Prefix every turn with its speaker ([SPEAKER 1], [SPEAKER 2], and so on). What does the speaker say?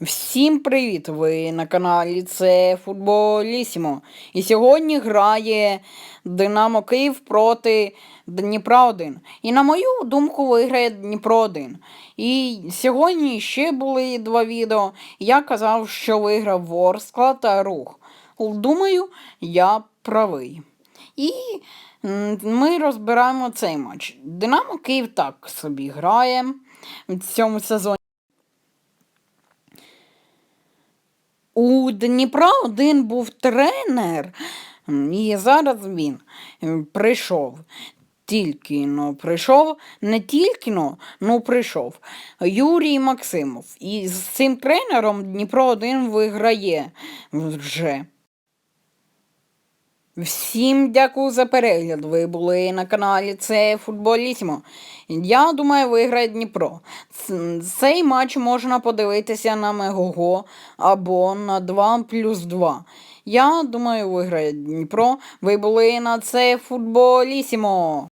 [SPEAKER 1] Всім привіт! Ви на каналі це Футболісімо. І сьогодні грає Динамо Київ проти Дніпра 1. І на мою думку виграє Дніпро 1. І сьогодні ще були два відео. Я казав, що виграв Ворскла та Рух. Думаю, я правий. І ми розбираємо цей матч. Динамо Київ так собі грає в цьому сезоні. У Дніпра один був тренер, і зараз він прийшов. Тільки но прийшов, не тільки но, ну прийшов Юрій Максимов. І з цим тренером Дніпро 1 виграє вже. Всім дякую за перегляд. Ви були на каналі Це Футболісімо. Я думаю, виграє Дніпро. Цей матч можна подивитися на Мегого або на 2 плюс 2. Я думаю, виграє Дніпро. Ви були на це Футболісімо.